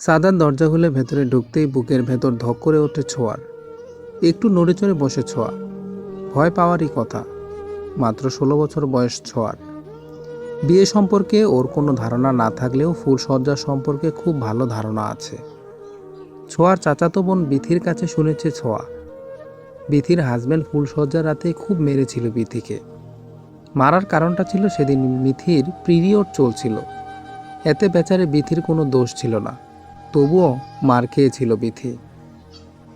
সাদার দরজা খুলে ভেতরে ঢুকতেই বুকের ভেতর ধক করে ওঠে ছোঁয়ার। একটু নড়ে চড়ে বসে ছোঁয়া। ভয় পাওয়ারই কথা। মাত্র ষোলো বছর বয়স ছোঁয়ার। বিয়ে সম্পর্কে ওর কোনো ধারণা না থাকলেও ফুলসজ্জা সম্পর্কে খুব ভালো ধারণা আছে। ছোঁয়ার চাচাতো বোন বিথির কাছে শুনেছে ছোঁয়া। বিথির হাজব্যান্ড ফুলসজ্জা রাতে খুব মেরেছিল বিথিকে। মারার কারণটা ছিল সেদিন মিথির পিরিয়ড চলছিল। এতে বেচারে বিথির কোনো দোষ ছিল না। তবুও মার খেয়েছিল বিথি।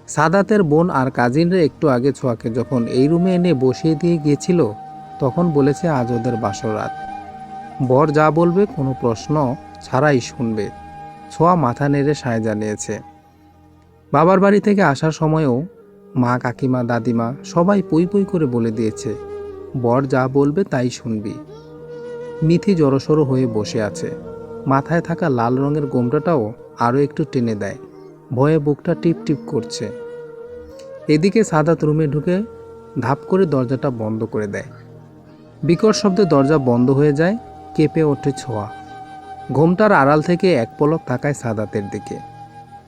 সাদাতের বোন আর কাজিনরা একটু আগে ছোঁয়াকে যখন এই রুমে এনে বসিয়ে দিয়ে গিয়েছিল, তখন বলেছে আজ ওদের বাসর রাত। বর যা বলবে কোনো প্রশ্ন ছাড়াই শুনবে। ছোঁয়া মাথা নেড়ে সায় জানিয়েছে। বাবার বাড়ি থেকে আসার সময়ও মা, কাকিমা, দাদিমা সবাই পই পই করে বলে দিয়েছে, বর যা বলবে তাই শুনবি। মিথি জড়সড়ো হয়ে বসে আছে। মাথায় থাকা লাল রঙের গোমটাটাও আরও একটু টেনে দেয়। ভয়ে বুকটা টিপ টিপ করছে। এদিকে সাদাত রুমে ঢুকে ধাপ করে দরজাটা বন্ধ করে দেয়। বিকট শব্দে দরজা বন্ধ হয়ে যায়, কেঁপে ওঠে ছোঁয়া। ঘোমটার আড়াল থেকে এক পলক তাকায় সাদাতের দিকে।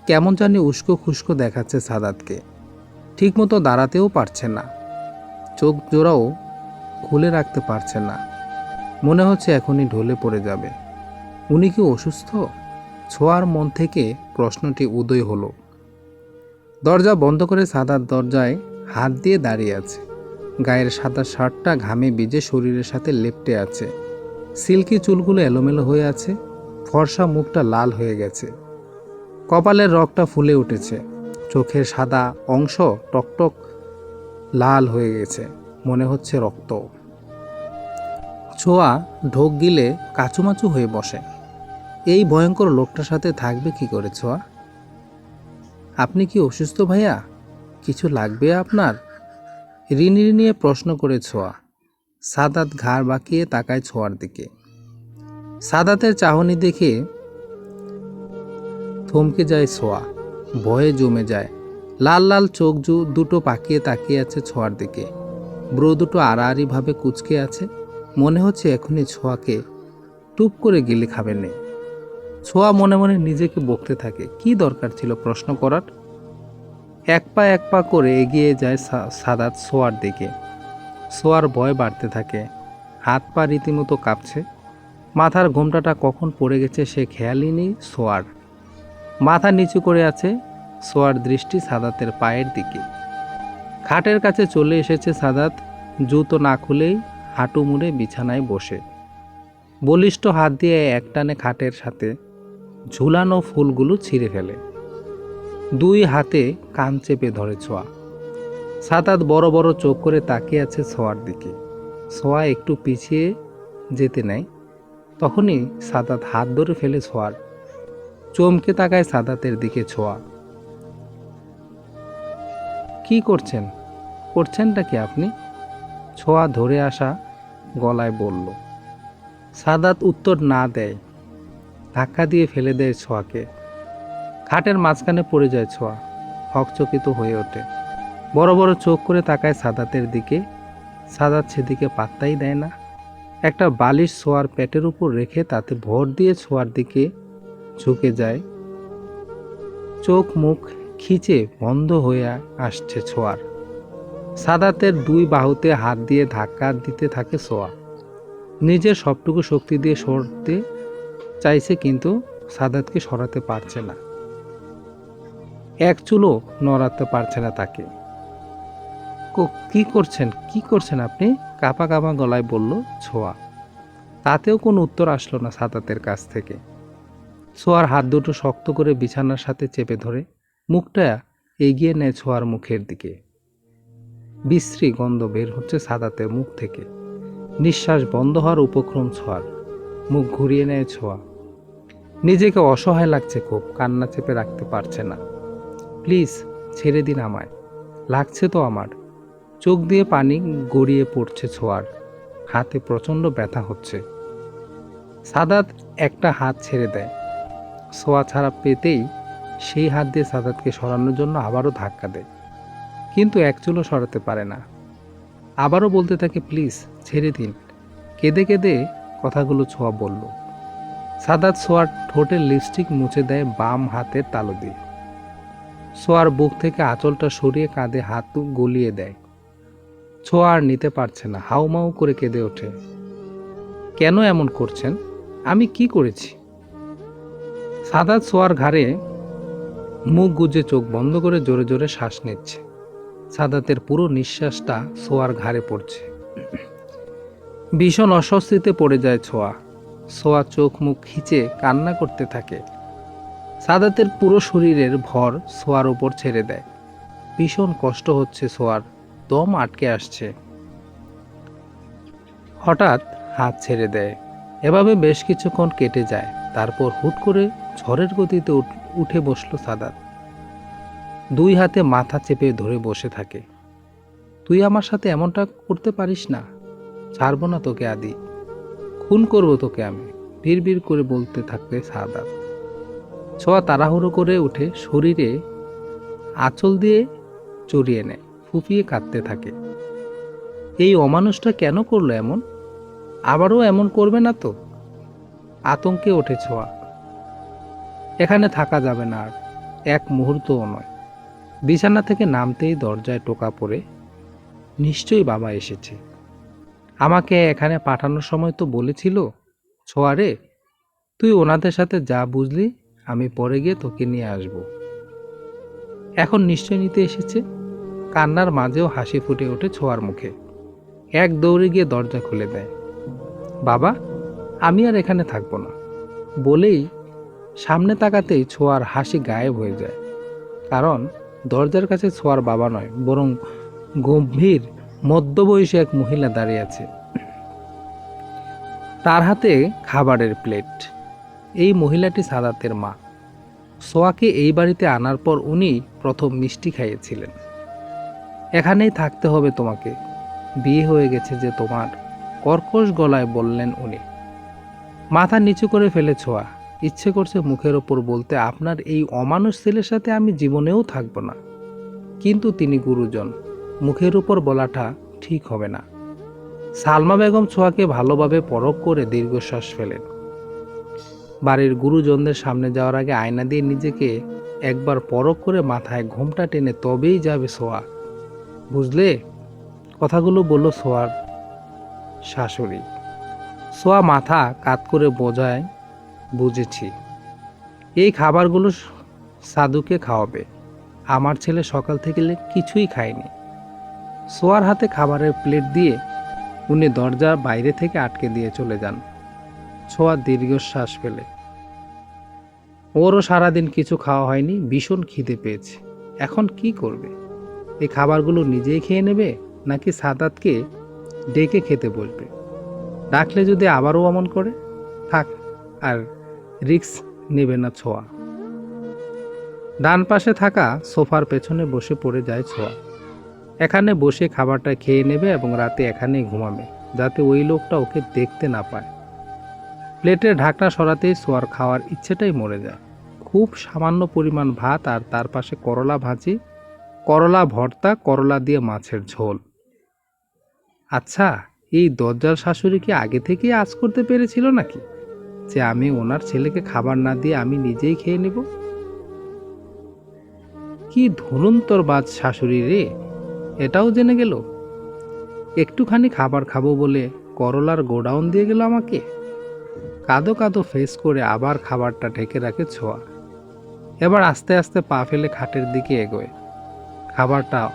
কেমন জানি উস্কো খুস্কো দেখাচ্ছে সাদাতকে। ঠিকমতো দাঁড়াতেও পারছে না। চোখ জোড়াও খুলে রাখতে পারছে না। মনে হচ্ছে এখনই ঢলে পড়ে যাবে। উনি কি অসুস্থ? ছোঁয়ার মন থেকে প্রশ্নটি উদয় হলো। দরজা বন্ধ করে সাদার দরজায় হাত দিয়ে দাঁড়িয়ে আছে। গায়ের সাদা শার্টটা ঘামে ভিজে শরীরের সাথে লেপটে আছে। সিল্কি চুলগুলো এলোমেলো হয়ে আছে, ফর্সা মুখটা লাল হয়ে গেছে। কপালের রগটা ফুলে উঠেছে। চোখের সাদা অংশ টকটক লাল হয়ে গেছে, মনে হচ্ছে রক্ত। ছোঁয়া ঢোক গিলে কাচুমাচু হয়ে বসে। এই ভয়ঙ্কর লোকটার সাথে থাকবে কি করে, ছোঁয়া? আপনি কি অসুস্থ ভাইয়া? কিছু লাগবে আপনার? ঋণী নিয়ে প্রশ্ন করে ছোঁয়া। সাদাত ঘাড় বাঁকিয়ে তাকায় ছোঁয়ার দিকে। সাদাতের চাহনি দেখে থমকে যায় ছোঁয়া। ভয়ে জমে যায়। লাল লাল চোখ জু দুটো পাকিয়ে তাকিয়ে আছে ছোঁয়ার দিকে। ব্রো দুটো আড়াআড়িভাবে কুচকে আছে। মনে হচ্ছে এখনই ছোঁয়াকে টুপ করে গেলে খাবে নেই ছোঁয়া মনে মনে নিজেকে বকতে থাকে। কি দরকার ছিল প্রশ্ন করার? এক পা এক পা করে এগিয়ে যায় সাদাত সোয়ার দিকে। সোয়ার ভয় বাড়তে থাকে। হাত পা রীতিমতো কাঁপছে। মাথার ঘোমটাটা কখন পড়ে গেছে সে খেয়ালই নেই সোয়ার মাথা নিচু করে আছে সোয়ার দৃষ্টি সাদাতের পায়ের দিকে। খাটের কাছে চলে এসেছে সাদাত, জুতো না খুলেই হাঁটু মুড়ে বিছানায় বসে। বলিষ্ঠ হাত দিয়ে একটানে খাটের সাথে ঝুলানো ফুলগুলো ছিঁড়ে ফেলে। দুই হাতে কান চেপে ধরে ছোঁয়া। সাতাত বড় বড় চোখ করে তাকিয়ে আছে ছোঁয়ার দিকে। ছোঁয়া একটু পিছিয়ে যেতে নেয় তখনই সাদাত হাত ধরে ফেলে ছোঁয়ার। চমকে তাকায় সাদাতের দিকে ছোঁয়া। কি করছেন? করছেনটা কি আপনি? ছোঁয়া ধরে আসা গলায় বলল। সাদাত উত্তর না দেয়। ধাক্কা দিয়ে ফেলে দেয় ছোঁয়াকে। খাটের মাঝখানে পড়ে যায় ছোঁয়া, হকচকিত হয়ে ওঠে। বড় বড় চোখ করে তাকায় সাদাতের দিকে। সাদাত সেদিকে পাত্তাই দেয় না। একটা বালিশ ছোঁয়ার পেটের উপর রেখে তাতে ভর দিয়ে ছোঁয়ার দিকে ঝুঁকে যায়। চোখ মুখ খিচে বন্ধ হয়ে আসছে ছোঁয়ার। সাদাতের দুই বাহুতে হাত দিয়ে ধাক্কা দিতে থাকে ছোঁয়া। নিজের সবটুকু শক্তি দিয়ে সরতে চাইছে কিন্তু সাদাতকে সরাতে পারছে না। এক চুলও নড়াতে পারছে না তাকে। কি করছেন? কি করছেন আপনি? কাপা কাপা গলায় বলল ছোঁয়া। তাতেও কোনো উত্তর আসলো না সাদাতের কাছ থেকে। ছোঁয়ার হাত দুটো শক্ত করে বিছানার সাথে চেপে ধরে মুখটা এগিয়ে নেয় ছোঁয়ার মুখের দিকে। বিশ্রী গন্ধ বের হচ্ছে সাদাতের মুখ থেকে। নিঃশ্বাস বন্ধ হওয়ার উপক্রম ছোঁয়ার। মুখ ঘুরিয়ে নেয় ছোঁয়া। নিজেকে অসহায় লাগছে খুব, কান্না চেপে রাখতে পারছে না। প্লিজ, ছেড়ে দিন আমায়। লাগছে তো আমার। চোখ দিয়ে পানি গড়িয়ে পড়ছে ছোঁয়ার। হাতে প্রচণ্ড ব্যথা হচ্ছে। সাদাত একটা হাত ছেড়ে দেয়। ছোঁয়া ছাড়া পেতেই সেই হাত দিয়ে সাদাতকে সরানোর জন্য আবারও ধাক্কা দেয়। কিন্তু এক চুলও সরাতে পারে না। আবারও বলতে থাকে, প্লিজ, ছেড়ে দিন। কেঁদে কেঁদে কথাগুলো ছোঁয়া বলল। সাদাত সোয়ার ঠোঁটের লিপস্টিক মুছে দেয় বাম হাতের তালু দিয়ে। সোয়ার বুক থেকে আঁচলটা সরিয়ে কাঁধে হাত গলিয়ে দেয়। ছোঁয়া আর নিতে পারছে না, হাউমাউ করে কেঁদে ওঠে। কেন এমন করছেন? আমি কি করেছি? সাদাত সোয়ার ঘাড়ে মুখ গুজে চোখ বন্ধ করে জোরে জোরে শ্বাস নিচ্ছে। সাদাতের পুরো নিঃশ্বাসটা সোয়ার ঘাড়ে পড়ছে। ভীষণ অস্বস্তিতে পড়ে যায় ছোঁয়া। সোয়া চোখ মুখ খিচে কান্না করতে থাকে। সাদাতের পুরো শরীরের ভর সোয়ার ওপর ছেড়ে দেয়। ভীষণ কষ্ট হচ্ছে সোয়ার, দম আটকে আসছে। হঠাৎ হাত ছেড়ে দেয়। এভাবে বেশ কিছুক্ষণ কেটে যায়। তারপর হুট করে ঝড়ের গতিতে উঠে বসল সাদাত। দুই হাতে মাথা চেপে ধরে বসে থাকে। তুই আমার সাথে এমনটা করতে পারিস না? ছাড়বো না তোকে আদি। খুন করব তোকে আমি। বিড় করে বলতে থাকবে সাদাত ছোঁয়া তাড়াহুড়ো করে উঠে শরীরে আঁচল দিয়ে চড়িয়ে নেয়, ফুপিয়ে কাঁদতে থাকে। এই অমানুষটা কেন করল এমন? আবারও এমন করবে না তো? আতঙ্কে ওঠে ছোঁয়া। এখানে থাকা যাবে না আর, এক মুহূর্তও নয়। বিছানা থেকে নামতেই দরজায় টোকা পড়ে নিশ্চয়ই বাবা এসেছে। আমাকে এখানে পাঠানোর সময় তো বলেছিল ছোয়ারে তুই ওনাদের সাথে যা বুঝলি, আমি পরে গিয়ে তোকে নিয়ে আসব। এখন নিশ্চয় নিতে এসেছে। কান্নার মাঝেও হাসি ফুটে ওঠে ছোঁয়ার মুখে। এক দৌড়ে গিয়ে দরজা খুলে দেয়। বাবা, আমি আর এখানে থাকব না। বলেই সামনে তাকাতেই ছোঁয়ার হাসি গায়েব হয়ে যায়। কারণ দরজার কাছে ছোঁয়ার বাবা নয়, বরং গম্ভীর মধ্যবয়সী এক মহিলা দাঁড়িয়ে আছে। তার হাতে খাবারের প্লেট। এই মহিলাটি সাদাতের মা। সোয়াকে এই বাড়িতে আনার পর উনি প্রথম মিষ্টি খাইয়েছিলেন। এখানেই থাকতে হবে তোমাকে। বিয়ে হয়ে গেছে যে তোমার। কর্কশ গলায় বললেন উনি। মাথা নিচু করে ফেলে ছোঁয়া। ইচ্ছে করছে মুখের ওপর বলতে, আপনার এই অমানুষ ছেলের সাথে আমি জীবনেও থাকব না। কিন্তু তিনি গুরুজন। মুখের উপর বলাটা ঠিক হবে না। সালমা বেগম ছোঁয়াকে ভালোভাবে পরখ করে দীর্ঘশ্বাস ফেলেন। বাড়ির গুরুজনদের সামনে যাওয়ার আগে আয়না দিয়ে নিজেকে একবার পরখ করে মাথায় ঘোমটা টেনে তবেই যাবে সোয়া বুঝলে? কথাগুলো বলল সোয়ার শাশুড়ি। সোয়া মাথা কাত করে বোঝায়, বুঝেছি। এই খাবারগুলো সাধুকে খাওয়াবে। আমার ছেলে সকাল থেকে কিছুই খায়নি। সোয়ার হাতে খাবারের প্লেট দিয়ে উনি দরজা বাইরে থেকে আটকে দিয়ে চলে যান। ছোঁয়া দীর্ঘশ্বাস ফেলে। ওরও সারাদিন কিছু খাওয়া হয়নি, ভীষণ খিদে পেয়েছে। এখন কি করবে? এই খাবারগুলো নিজেই খেয়ে নেবে, নাকি সাদাতকে ডেকে খেতে বসবে? ডাকলে যদি আবারও অমন করে? থাক, আর রিক্স নেবে না ছোঁয়া। ডান পাশে থাকা সোফার পেছনে বসে পড়ে যায় ছোঁয়া। এখানে বসে খাবারটা খেয়ে নেবে এবং রাতে এখানেই ঘুমাবে, যাতে ওই লোকটা ওকে দেখতে না পায়। প্লেটের ঢাকনা সরাতেই সোয়ার খাওয়ার ইচ্ছেটাই মরে যায়। খুব সামান্য পরিমাণ ভাত আর তার পাশে করলা ভাজি, করলা ভর্তা, করলা দিয়ে মাছের ঝোল। আচ্ছা এই দজ্জাল শাশুড়ি কি আগে থেকেই আজ করতে পেরেছিল নাকি? যে আমি ওনার ছেলেকে খাবার না দিয়ে আমি নিজেই খেয়ে নেব? কি ধুরন্তর বাজ শাশুড়ি রে! এটাও জেনে গেল? একটুখানি খাবার খাব বলে করলার গোডাউন দিয়ে গেল আমাকে? কাদো কাদো ফেস করে আবার খাবারটা ঢেকে রাখে ছোঁয়া। এবার আস্তে আস্তে পা ফেলে খাটের দিকে এগোয়। খাবারটা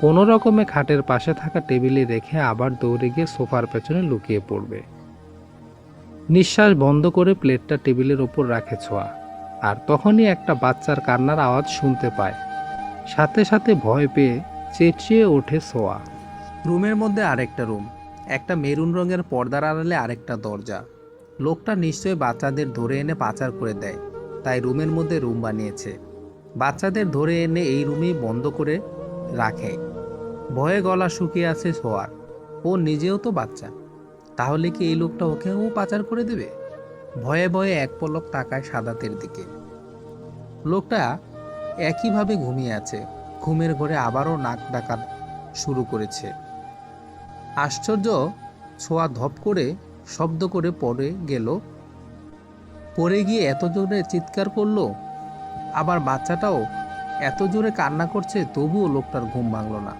কোনো রকমে খাটের পাশে থাকা টেবিলে রেখে আবার দৌড়ে গিয়ে সোফার পেছনে লুকিয়ে পড়বে। নিঃশ্বাস বন্ধ করে প্লেটটা টেবিলের ওপর রাখে ছোঁয়া আর তখনই একটা বাচ্চার কান্নার আওয়াজ শুনতে পায়। সাথে সাথে ভয় পেয়ে চেঁচিয়ে ওঠে সোয়া। রুমের মধ্যে আরেকটা রুম, একটা মেরুন রঙের পর্দার আড়ালে আরেকটা দরজা। লোকটা নিশ্চয়ই বাচ্চাদের ধরে এনে পাচার করে দেয়, তাই রুমের মধ্যে রুম বানিয়েছে। বাচ্চাদের ধরে এনে এই রুমেই বন্ধ করে রাখে। ভয়ে গলা শুকিয়ে আছে সোয়ার, ও নিজেও তো বাচ্চা। তাহলে কি এই লোকটা ওকেও পাচার করে দেবে? ভয়ে ভয়ে এক পলক তাকায় সাদাতের দিকে। লোকটা একইভাবে ঘুমিয়ে আছে ঘুমের ঘরে আবারও নাক ডাকা শুরু করেছে। আশ্চর্য, ছোঁয়া ধপ করে শব্দ করে পড়ে গেল। পড়ে গিয়ে এত জোরে চিৎকার করল, আবার বাচ্চাটাও এত জোরে কান্না করছে, তবুও লোকটার ঘুম ভাঙল না।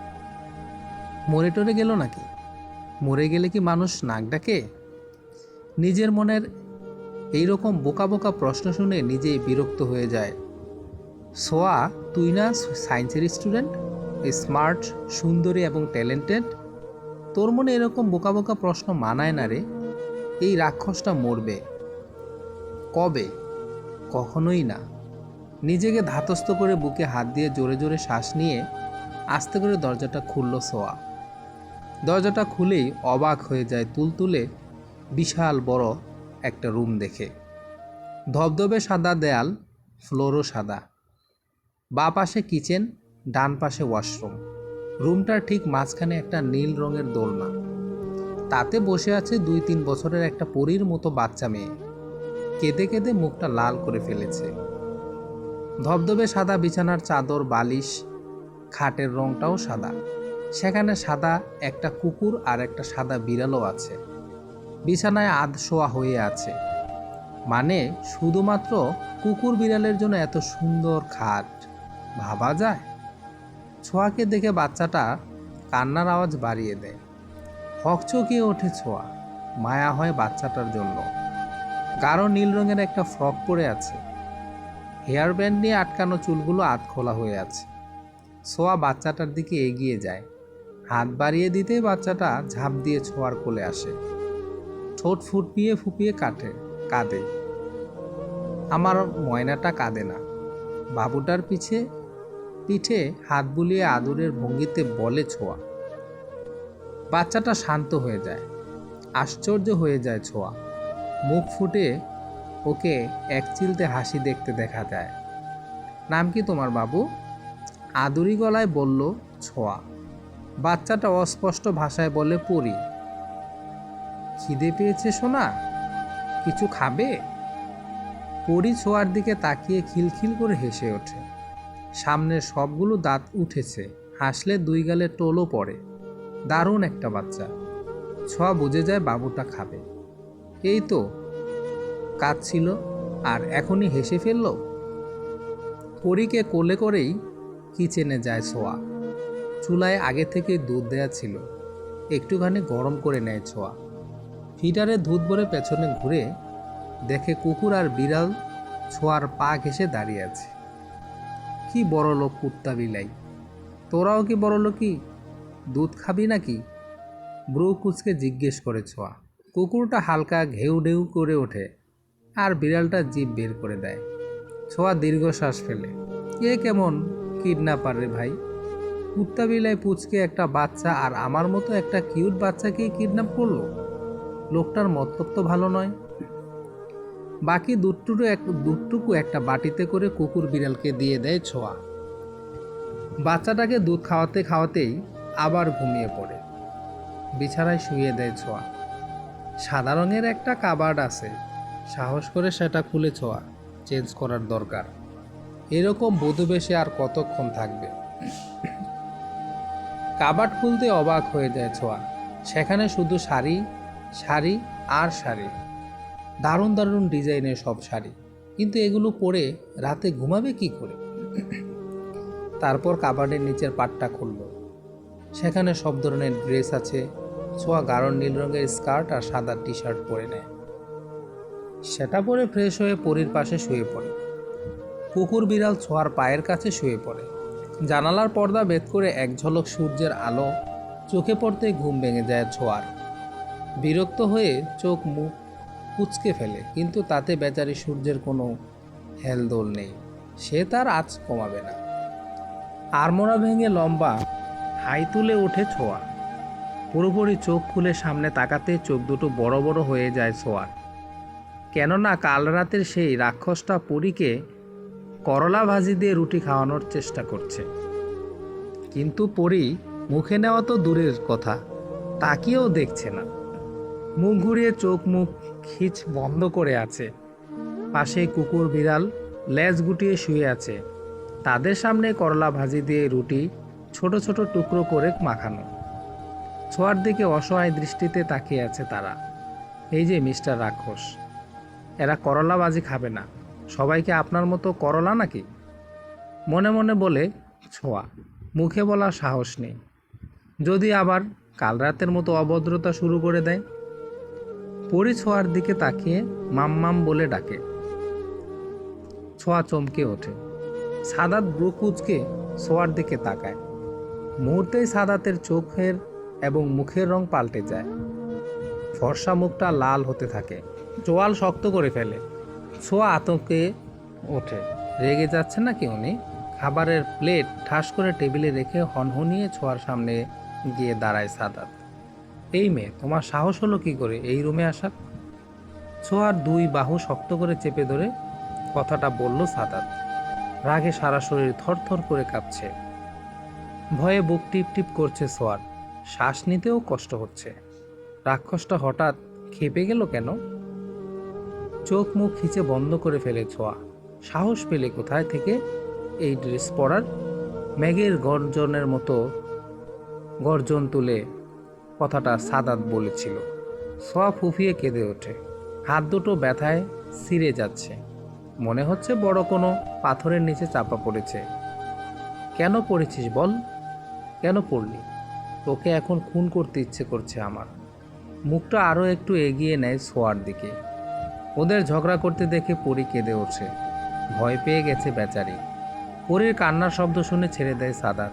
মরে টরে গেল নাকি? মরে গেলে কি মানুষ নাক ডাকে? নিজের মনের এইরকম বোকা বোকা প্রশ্ন শুনে নিজেই বিরক্ত হয়ে যায়। সোয়া, তুই না সায়েন্সের স্টুডেন্ট স্মার্ট, সুন্দরী এবং ট্যালেন্টেড? তোর মনে এরকম বোকা বোকা প্রশ্ন মানায় না রে। এই রাক্ষসটা মরবে। কবে? কখনোই না। নিজেকে ধাতস্থ করে বুকে হাত দিয়ে জোরে জোরে শ্বাস নিয়ে আস্তে করে দরজাটা খুলল সোয়া। দরজাটা খুলেই অবাক হয়ে যায় তুলতুলে বিশাল বড় একটা রুম দেখে। ধবধবে সাদা দেয়াল, ফ্লোরও সাদা। বা পাশে কিচেন, ডান পাশে ওয়াশরুম। রুমটার ঠিক মাঝখানে একটা নীল রঙের দোলনা তাতে বসে আছে দুই তিন বছরের একটা পরীর মতো বাচ্চা মেয়ে। কেঁদে কেঁদে মুখটা লাল করে ফেলেছে। ধবধবে সাদা বিছানার চাদর, বালিশ, খাটের রংটাও সাদা। সেখানে সাদা একটা কুকুর আর একটা সাদা বিড়ালও আছে। বিছানায় আধ শোয়া হয়ে আছে। মানে শুধুমাত্র কুকুর বিড়ালের জন্য এত সুন্দর খাট। ভাবা যায়? ছোঁয়াকে দেখে বাচ্চাটা কান্নার আওয়াজ বাড়িয়ে দেয়। হকচকিয়ে ওঠে ছোঁয়া, মায়া হয় বাচ্চাটার জন্য। গাঢ় নীল রঙের একটা ফ্রক পরে আছে। হেয়ার ব্যান্ড নিয়ে আটকানো চুলগুলো আধ খোলা হয়ে আছে। ছোঁয়া বাচ্চাটার দিকে এগিয়ে যায়। হাত বাড়িয়ে দিতেই বাচ্চাটা ঝাঁপ দিয়ে ছোঁয়ার কোলে আসে। ঠোঁট ফুটপিয়ে ফুপিয়ে কাটে, কাঁদে। আমার ময়নাটা কাঁদে না। বাবুটার পিছে পিঠে হাত বুলিয়ে আদরের ভঙ্গিতে বলে ছোঁয়া। বাচ্চাটা শান্ত হয়ে যায়, আশ্চর্য হয়ে যায় ছোঁয়া। মুখ ফুটে ওকে এক চিলতে হাসি দেখতে দেখা যায়। নাম কি তোমার বাবু? আদুরি গলায় বলল, ছোঁয়া। বাচ্চাটা অস্পষ্ট ভাষায় বলে পড়ি খিদে পেয়েছে সোনা? কিছু খাবে? পরি ছোঁয়ার দিকে তাকিয়ে খিলখিল করে হেসে ওঠে। সামনের সবগুলো দাঁত উঠেছে, হাসলে দুই গালে টোলও পড়ে। দারুণ একটা বাচ্চা। ছোঁয়া বুঝে যায় বাবুটা খাবে। এই তো। কাঁদছিল, আর এখনই হেসে ফেলল? পরীকে কোলে করেই কিচেনে যায় ছোঁয়া। চুলায় আগে থেকে দুধ দেয়া ছিল। একটুখানি গরম করে নেয় ছোঁয়া। হিটারে দুধ ভরে পেছনে ঘুরে দেখে কুকুর আর বিড়াল ছোঁয়ার পা ঘেসে দাঁড়িয়ে আছে। কি বড় লোক কুত্তা বিলাই? তোরাও কি বড় লোকই? দুধ খাবি নাকি? ব্রু কুচকে জিজ্ঞেস করে ছোঁয়া। কুকুরটা হালকা ঘেউ ঢেউ করে ওঠে আর বিড়ালটা জিভ বের করে দেয়। ছোঁয়া দীর্ঘশ্বাস ফেলে। এ কেমন কিডন্যাপার রে ভাই? কুত্তা বিলাই পুচকে একটা বাচ্চা আর আমার মতো একটা কিউট বাচ্চাকে কিডন্যাপ করল? লোকটার মতলব তো ভালো নয়। বাকি দুধটুকু এক দুধটুকু একটা বাটিতে করে কুকুর বিড়ালকে দিয়ে দেয় ছোঁয়া। বাচ্চাটাকে দুধ খাওয়াতে খাওয়াতেই আবার ঘুমিয়ে পড়ে। বিছানায় শুয়ে দেয় ছোঁয়া। সাদা রঙের একটা কাবার্ড আছে। সাহস করে সেটা খুলে ছোঁয়া, চেঞ্জ করার দরকার। এরকম বধুবেশে আর কতক্ষণ থাকবে? কাবার্ড খুলতে অবাক হয়ে যায় ছোঁয়া। সেখানে শুধু শাড়ি শাড়ি আর শাড়ি। দারুণ দারুণ ডিজাইনের সব শাড়ি। কিন্তু এগুলো পরে রাতে ঘুমাবে কি করে? তারপর কাবার্ডের নিচের পাটটা খুলল। সেখানে সব ধরনের ড্রেস আছে, ছোঁয়া গাঢ় নীল রঙের স্কার্ট আর সাদা টি শার্ট পরে নেয়। সেটা পরে ফ্রেশ হয়ে পরীর পাশে শুয়ে পড়ে। কুকুর বিড়াল ছোঁয়ার পায়ের কাছে শুয়ে পড়ে। জানালার পর্দা বেদ করে এক ঝলক সূর্যের আলো চোখে পড়তে ঘুম ভেঙে যায় ছোঁয়ার। বিরক্ত হয়ে চোখ মুখ কুচকে ফেলে, কিন্তু তাতে বেচারি সূর্যের কোনো হেলদোল নেই। সে তার আজ কমাবে না। আড়মোড়া ভেঙে লম্বা হাই তুলে ওঠে ছোঁয়া। পুরোপুরি চোখ খুলে সামনে তাকাতে চোখ দুটো বড় বড় হয়ে যায় ছোঁয়ার কেননা কাল রাতের সেই রাক্ষসটা পরীকে করলা ভাজি দিয়ে রুটি খাওয়ানোর চেষ্টা করছে। কিন্তু পরি মুখে নেওয়া তো দূরের কথা, তাকিয়েও দেখছে না। মুখ ঘুরিয়ে চোখ মুখ খিচ বন্ধ করে আছে। পাশে কুকুর বিড়াল লেজ গুটিয়ে শুয়ে আছে। তাদের সামনে করলা ভাজি দিয়ে রুটি, ছোট ছোট টুকরো করে মাখানো। ছোঁয়ার দিকে অসহায় দৃষ্টিতে তাকিয়ে আছে তারা। এই যে মিস্টার রাক্ষস, এরা করলা ভাজি খাবে না। সবাইকে আপনার মতো করলা নাকি? মনে মনে বলে ছোঁয়া, মুখে বলার সাহস নেই। যদি আবার কাল রাতের মতো অভদ্রতা শুরু করে দেয় পরি ছোঁয়ার দিকে তাকিয়ে মাম্মাম বলে ডাকে। ছোঁয়া চমকে ওঠে। সাদাত ব্রুকুচকে ছোঁয়ার দিকে তাকায়। মুহূর্তেই সাদাতের চোখের এবং মুখের রং পাল্টে যায়। ফর্সা মুখটা লাল হতে থাকে। চোয়াল শক্ত করে ফেলে। ছোঁয়া আতঙ্কে ওঠে। রেগে যাচ্ছে না নাকি উনি? খাবারের প্লেট ঠাস করে টেবিলে রেখে হনহনিয়ে ছোঁয়ার সামনে গিয়ে দাঁড়ায় সাদাত। এই মেয়ে, তোমার সাহস হলো কি করে এই রুমে আসার? ছোঁয়ার দুই বাহু শক্ত করে চেপে ধরে কথাটা বলল সাদাত। রাগে সারা শরীর থরথর করে কাঁপছে। ভয়ে বুক টিপ টিপ করছে সোয়ার শ্বাস নিতেও কষ্ট হচ্ছে। রাক্ষসটা হঠাৎ খেপে গেল কেন? চোখ মুখ খিচে বন্ধ করে ফেলে ছোঁয়া। সাহস পেলে কোথায় থেকে এই ড্রেস পরার? ম্যাগের গর্জনের মতো গর্জন তুলে কথাটা সাদাত বলেছিল। সোয়া ফুফিয়ে কেঁদে ওঠে। হাত দুটো ব্যথায় ছিঁড়ে যাচ্ছে। মনে হচ্ছে বড় কোনো পাথরের নিচে চাপা পড়েছে। কেন পড়েছিস বল? কেন পড়লি? তোকে এখন খুন করতে ইচ্ছে করছে আমার। মুখটা আরও একটু এগিয়ে নেয় সোয়ার দিকে। ওদের ঝগড়া করতে দেখে পরি কেঁদে ওঠে। ভয় পেয়ে গেছে বেচারি। পরীর কান্নার শব্দ শুনে ছেড়ে দেয় সাদাত।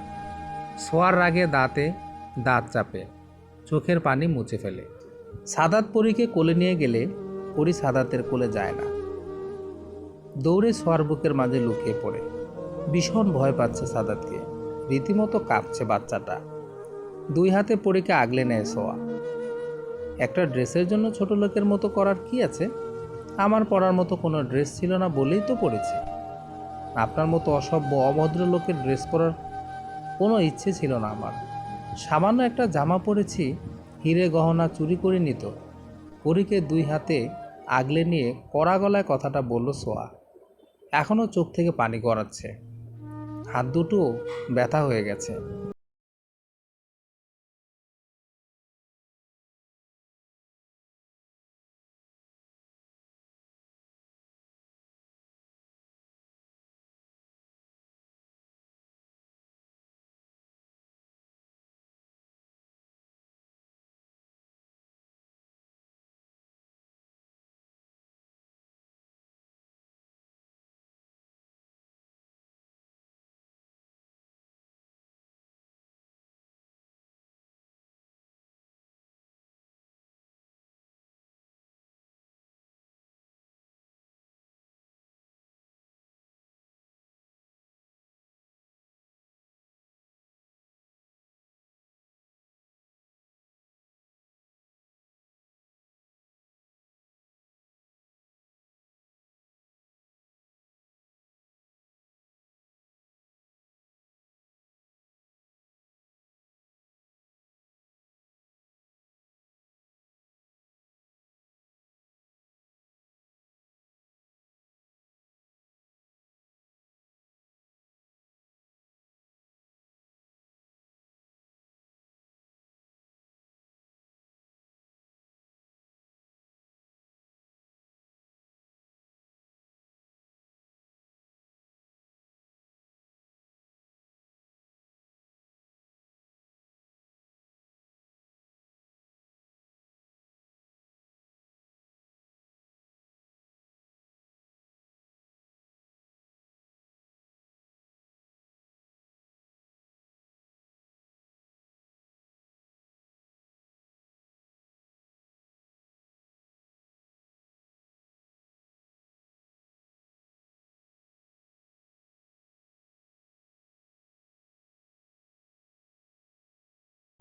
সোয়ার রাগে দাঁতে দাঁত চাপে। চোখের পানি মুছে ফেলে। সাদাত পরীকে কোলে নিয়ে গেলে পরি সাদাতের কোলে যায় না। দৌড়ে সোয়ার বুকের মাঝে লুকিয়ে পড়ে। ভীষণ ভয় পাচ্ছে সাদাতকে। রীতিমতো কাঁপছে বাচ্চাটা। দুই হাতে পরীকে আগলে নেয় সোয়া। একটা ড্রেসের জন্য ছোট লোকের মতো করার কি আছে? আমার পরার মতো কোনো ড্রেস ছিল না বলেই তো পড়েছি আপনার মতো অসভ্য, অভদ্র লোকের ড্রেস পরার কোনো ইচ্ছে ছিল না আমার। সামান্য একটা জামা পরেছি, হিরে গহনা চুরি করে নিত। পরীকে দুই হাতে আগলে নিয়ে কড়া গলায় কথাটা বলল সোয়া। এখনও চোখ থেকে পানি গড়াচ্ছে। হাত দুটো ব্যথা হয়ে গেছে।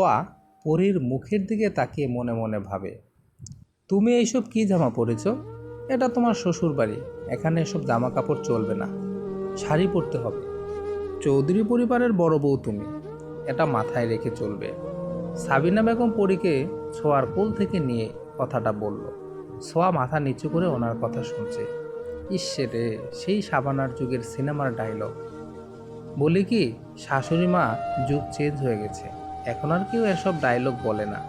সোয়া পরীর মুখের দিকে তাকিয়ে মনে মনে ভাবে, তুমি এইসব কি জামা পরেছ? এটা তোমার শ্বশুর বাড়ি এখানে এসব জামা কাপড় চলবে না। শাড়ি পরতে হবে। চৌধুরী পরিবারের বড় বউ তুমি। এটা মাথায় রেখে চলবে। সাবিনা বেগম পরীকে ছোঁয়ার কোল থেকে নিয়ে কথাটা বলল। সোয়া মাথা নিচু করে ওনার কথা শুনছে। ইসে রে, সেই সাবানার যুগের সিনেমার ডায়লগ বলি কি, শাশুড়ি মা যুগ চেঞ্জ হয়ে গেছে। এখন আর কেউ এসব ডায়লগ বলে না।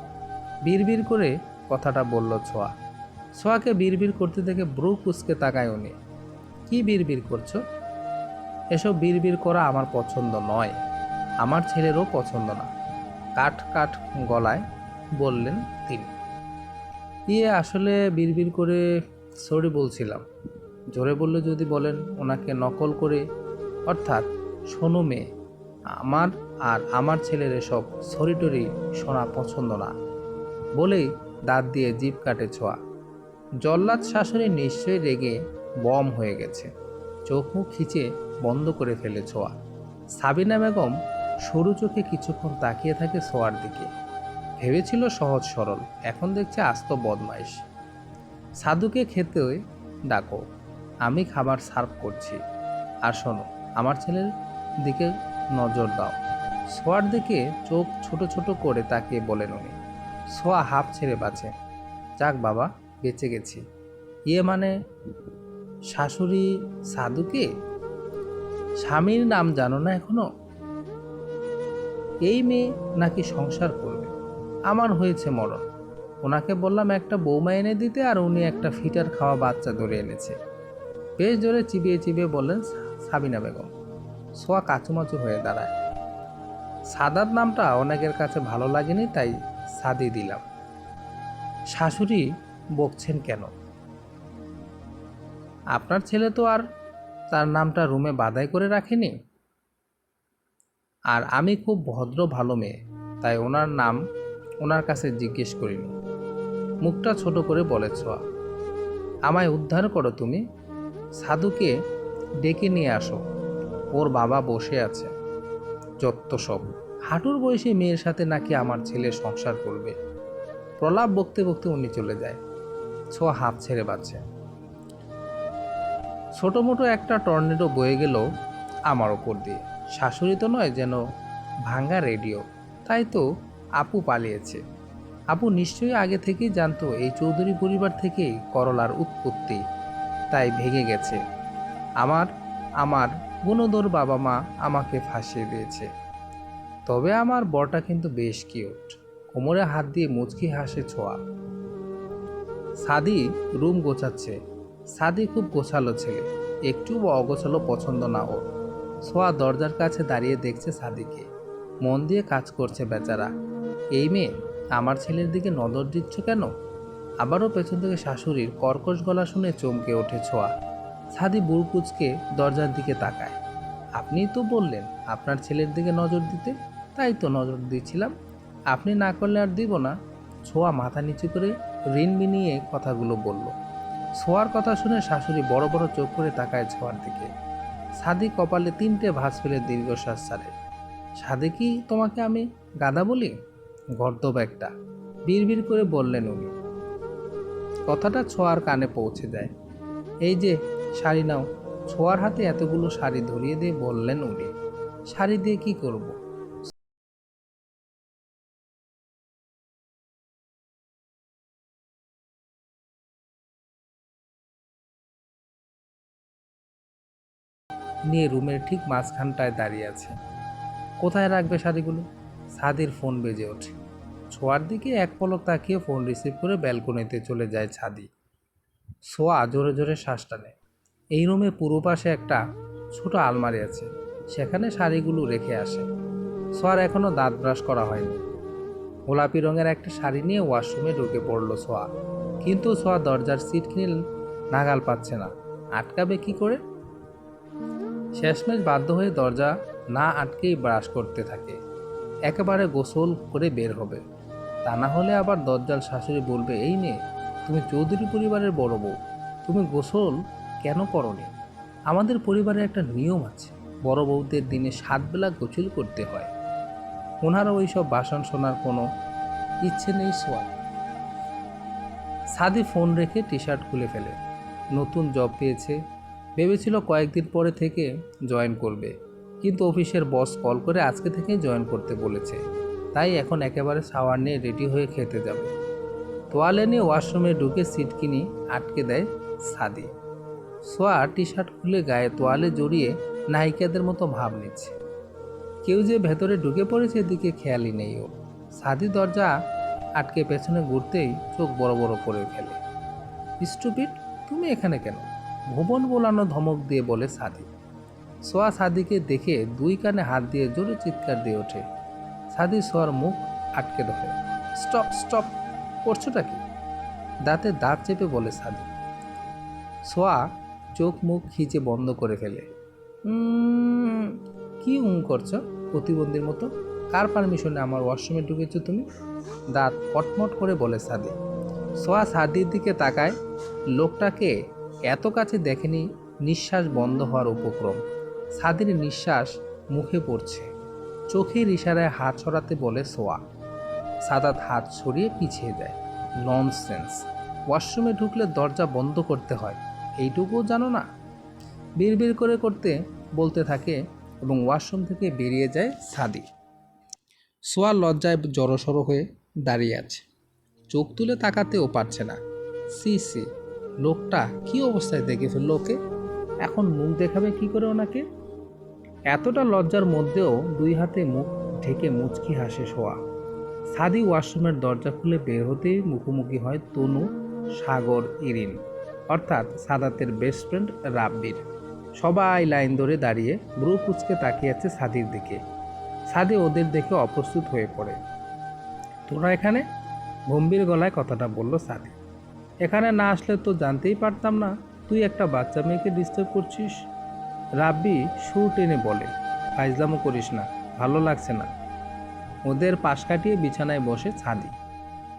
বিড়বিড় করে কথাটা বলল ছোঁয়া। সোয়াকে বিড়বিড় করতে দেখে ব্রু কুচকে তাকায় উনি। কি বিড়বিড় করছ? এসব বিড়বিড় করা আমার পছন্দ নয়। আমার ছেলেরও পছন্দ না। কাঠ কাঠ গলায় বললেন তিনি। ইয়ে আসলে বিড়বিড় করে সরি বলছিলাম। জোরে বললে যদি বলেন, ওনাকে নকল করে। অর্থাৎ শোনো মেয়ে। আমার আর আমার ছেলের এসব সরিটরি শোনা পছন্দ না। বলেই দাঁত দিয়ে জিভ কাটে ছোঁয়া। জল্লাদ শাশুড়ি নিশ্চয়ই রেগে বম হয়ে গেছে। চোখ মুখ খিচে বন্ধ করে ফেলে ছোঁয়া। সাবিনা বেগম সরু চোখে কিছুক্ষণ তাকিয়ে থাকে ছোঁয়ার দিকে। ভেবেছিল সহজ সরল, এখন দেখছে আস্ত বদমাইশ। সাধুকে খেতে ডাকো, আমি খাবার সার্ভ করছি। আর শোনো, আমার ছেলের দিকে নজর দাও। সোয়ার দিকে চোখ ছোট ছোট করে তাকিয়ে বলেন উনি। সোয়া হাফ ছেড়ে বাঁচে। যাক বাবা, বেঁচে গেছি। ইয়ে মানে শাশুড়ি সাধুকে? স্বামীর নাম জানো না এখনও? এই মেয়ে নাকি সংসার করবে? আমার হয়েছে মরণ। ওনাকে বললাম একটা বৌমা এনে দিতে আর উনি একটা ফিটার খাওয়া বাচ্চা ধরে এনেছে। বেশ জোরে চিবিয়ে চিবিয়ে বললেন সাবিনা বেগম। সোয়া কাচুমাচু হয়ে দাঁড়ায়। সাদাত নামটা অনেকের কাছে ভালো লাগেনি, তাই সাদি দিলাম। শাশুড়ি বকছেন কেন? আপনার ছেলে তো আর তার নামটা রুমে বাদাই করে রাখেনি। আর আমি খুব ভদ্র ভালো মেয়ে, তাই ওনার নাম ওনার কাছে জিজ্ঞেস করিনি। মুখটা ছোট করে বলে, ছোঁয়া, আমায় উদ্ধার করো তুমি। সাধুকে ডেকে নিয়ে আসো। ওর বাবা বসে আছে। যত্ত সব। হাঁটুর বয়সী মেয়ের সাথে নাকি আমার ছেলে সংসার করবে। প্রলাপ বকতে বকতে উনি চলে যায়। ছোঁয়া হাফ ছেড়ে বাঁচে ছোট মোটো একটা টর্নেডো বয়ে গেল আমার ওপর দিয়ে। শাশুড়ি তো নয় যেন ভাঙ্গা রেডিও। তাই তো আপু পালিয়েছে। আপু নিশ্চয়ই আগে থেকেই জানতো এই চৌধুরী পরিবার থেকেই করলার উৎপত্তি। তাই ভেঙে গেছে। আমার আমার গুণদর বাবা মা আমাকে ফাঁসিয়ে দিয়েছে। তবে আমার বরটা কিন্তু বেশ কিউট। কোমরে হাত দিয়ে মুচকি হাসে ছোঁয়া। সাদি রুম গোছাচ্ছে। সাদি খুব গোছালো ছেলে। একটু অগোছালো পছন্দ না ওর। ছোঁয়া দরজার কাছে দাঁড়িয়ে দেখছে সাদিকে। মন দিয়ে কাজ করছে বেচারা। এই মেয়ে, আমার ছেলের দিকে নজর দিচ্ছ কেন? আবারও পেছন থেকে শাশুড়ির কর্কশ গলা শুনে চমকে ওঠে ছোঁয়া। সাদি বুড়কুচকে দরজার দিকে তাকায়। আপনিই তো বললেন আপনার ছেলের দিকে নজর দিতে, তাই তো নজর দিয়েছিলাম আপনি না করলে আর দিব না। ছোঁয়া মাথা নিচু করে ঋণ বিনিয়ে কথাগুলো বলল। ছোঁয়ার কথা শুনে শাশুড়ি বড় বড় চোখ করে তাকায় ছোঁয়ার দিকে। সাদি কপালে তিনটে ভাঁজ ফেলে দীর্ঘশ্বাস ছাড়ে। সাদে কি তোমাকে আমি গাদা বলি? গর্দব একটা। বিড়বিড় করে বললেন উনি। কথাটা ছোঁয়ার কানে পৌঁছে যায়। এই যে শাড়ি নাও। ছোঁয়ার হাতে এতগুলো শাড়ি ধরিয়ে দিয়ে বললেন উনি। শাড়ি দিয়ে কি করব। নিয়ে রুমের ঠিক মাঝখানটায় দাঁড়িয়ে আছে। কোথায় রাখবে শাড়িগুলো? ছাদির ফোন বেজে ওঠে। ছোঁয়ার দিকে এক পলক তাকিয়ে ফোন রিসিভ করে ব্যালকনিতে চলে যায় ছাদি ছোঁয়া জোরে জোরে শ্বাস টানে এই রুমের পূর্ব পাশে একটা ছোট আলমারি আছে। সেখানে শাড়িগুলো রেখে আসে। সোয়ার এখনও দাঁত ব্রাশ করা হয়নি। গোলাপি রঙের একটা শাড়ি নিয়ে ওয়াশরুমে ঢুকে পড়ল সোয়া। কিন্তু ছোঁয়া দরজার সিট কিনে নাগাল পাচ্ছে না। আটকাবে কি করে? শেষমেশ বাধ্য হয়ে দরজা না আটকেই ব্রাশ করতে থাকে। একেবারে গোসল করে বের হবে। তা না হলে আবার দরজাল শাশুড়ি বলবে, এই নে তুমি চৌধুরী পরিবারের বড় বউ। তুমি গোসল কেন করনি আমাদের পরিবারে একটা নিয়ম আছে, বড় বউদের দিনে সাত বেলা গোসল করতে হয়। ওনারও সব বাসন শোনার কোনো ইচ্ছে নেই সোয়ার সাদি ফোন রেখে টি শার্ট খুলে ফেলে, নতুন জব পেয়েছে, ভেবেছিল কয়েকদিন পরে থেকে জয়েন করবে, কিন্তু অফিসের বস কল করে আজকে থেকেই জয়েন করতে বলেছে, তাই এখন একেবারে সাওয়ার নিয়ে রেডি হয়ে খেতে যাবে। তোয়ালে নিয়ে ওয়াশরুমে ঢুকে সিট কিনি আটকে দেয় সাদি। সোয়া টি শার্ট খুলে গায়ে তোয়ালে জড়িয়ে নায়িকাদের মতো ভাব নিচ্ছে। কেউ যে ভেতরে ঢুকে পড়েছে এদিকে খেয়ালই নেই ওর সাদি দরজা আটকে পেছনে ঘুরতেই চোখ বড় বড় করে ফেলে। স্টুপিট তুমি এখানে কেন? ভুবন বোলানো ধমক দিয়ে বলে সাদি। সোয়া সাদিকে দেখে দুই কানে হাত দিয়ে জোরে চিৎকার দিয়ে ওঠে। সাদি সোয়ার মুখ আটকে ধরে। স্টপ স্টপ, করছোটা কি? দাঁতে দাঁত চেপে বলে সাদি। সোয়া চোখ মুখ খিচে বন্ধ করে ফেলে। "উম, কি উম করছ? প্রতিবন্ধীর মতো? কার পারমিশনে আমার ওয়াশরুমে ঢুকেছো তুমি? দাঁত কটমট করে বলে সাদি সোয়া সাদির দিকে তাকায় লোকটাকে এত কাছে দেখেনি নিঃশ্বাস বন্ধ হওয়ার উপক্রম। সাদির নিঃশ্বাস মুখে পড়ছে। চোখের ইশারায় হাত ছড়াতে বলে সোয়া। সাদাত হাত সরিয়ে পিছিয়ে যায় ননসেন্স। ওয়াশরুমে ঢুকলে দরজা বন্ধ করতে হয়। এইটুকুও জানো না? বিড়বিড় করে করতে বলতে থাকে এবং ওয়াশরুম থেকে বেরিয়ে যায় সাদি সোয়া লজ্জায় জড়সড় হয়ে দাঁড়িয়ে আছে। চোখ তুলে তাকাতেও পারছে না। সি সি, লোকটা কি অবস্থায় দেখে ফেলল ওকে? এখন মুখ দেখাবে কি করে ওনাকে? এতটা লজ্জার মধ্যেও দুই হাতে মুখ ঢেকে মুচকি হাসে শোয়া সাদি ওয়াশরুমের দরজা খুলে বের হতেই মুখোমুখি হয় তনু, সাগর, ইরিন। অর্থাৎ সাদাতের বেস্ট ফ্রেন্ড রাব্বির। সবাই লাইন ধরে দাঁড়িয়ে ব্রু কুচকে তাকিয়ে আছে সাদির দিকে। সাদি ওদের দেখে অপ্রস্তুত হয়ে পড়ে। তোরা এখানে? গম্ভীর গলায় কথাটা বলল সাদি। এখানে না আসলে তো জানতেই পারতাম না, তুই একটা বাচ্চা মেয়েকে ডিস্টার্ব করছিস? রাব্বি সুর টেনে বলে ফাইজলামও করিস না, ভালো লাগছে না। ওদের পাশ কাটিয়ে বিছানায় বসে ছাদি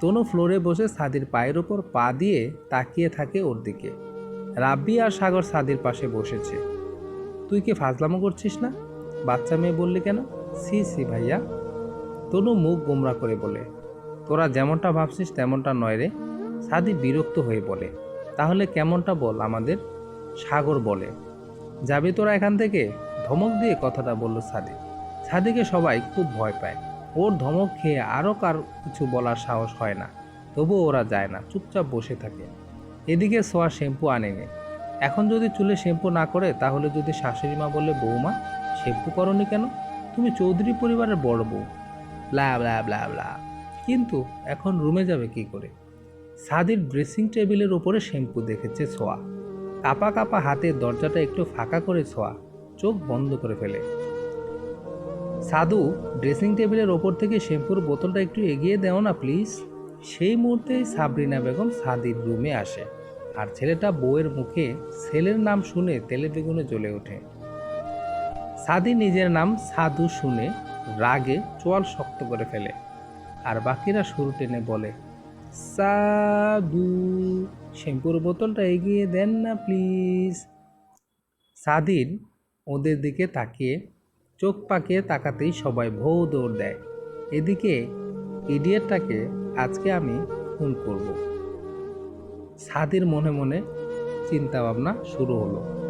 তনু ফ্লোরে বসে সাদির পায়ের ওপর পা দিয়ে তাকিয়ে থাকে ওর দিকে। রাব্বি আর সাগর সাদির পাশে বসেছে। তুই কি ফাজলামো করছিস না? বাচ্চা মেয়ে বললি কেন? সি সি ভাইয়া। তনু মুখ গোমরা করে বলে, তোরা যেমনটা ভাবছিস তেমনটা নয় রে। সাদি বিরক্ত হয়ে বলে, তাহলে কেমনটা বল আমাদের? সাগর বলে, যাবে তোরা এখান থেকে? ধমক দিয়ে কথাটা বলল সাদি। সাদিকে সবাই খুব ভয় পায়। ওর ধমক খেয়ে আরও কার কিছু বলার সাহস হয় না। তবুও ওরা যায় না, চুপচাপ বসে থাকে। এদিকে সোয়া শ্যাম্পু আনেনি। এখন যদি চুলে শ্যাম্পু না করে, তাহলে যদি শাশুড়ি মা বলে, বৌমা, শ্যাম্পু করনি কেন? তুমি চৌধুরী পরিবারের বড় বউ। ব্লা ব্লা কিন্তু এখন রুমে যাবে কি করে? সাদির ড্রেসিং টেবিলের ওপরে শ্যাম্পু দেখেছে সোয়া। কাপা কাপা হাতে দরজাটা একটু ফাঁকা করে ছোঁয়া চোখ বন্ধ করে ফেলে। সাধু, ড্রেসিং টেবিলের ওপর থেকে শ্যাম্পুর বোতলটা একটু এগিয়ে দেও না, প্লিজ। সেই মুহূর্তেই সাবরিনা বেগম সাদির রুমে আসে আর ছেলেটা বউয়ের মুখে ছেলের নাম শুনে তেলে বেগুনে জ্বলে ওঠে। সাদি নিজের নাম সাধু শুনে রাগে চোয়াল শক্ত করে ফেলে আর বাকিরা শুরু টেনে বলে, সাধু, শ্যাম্পুর বোতলটা এগিয়ে দেন না, প্লিজ। সাদিন ওদের দিকে তাকিয়ে চোখ পাকিয়ে তাকাতেই সবাই ভৌ দৌড় দেয়। এদিকে ইডিয়েটটাকে আজকে আমি খুন করব। সাদির মনে মনে চিন্তা ভাবনা শুরু হলো।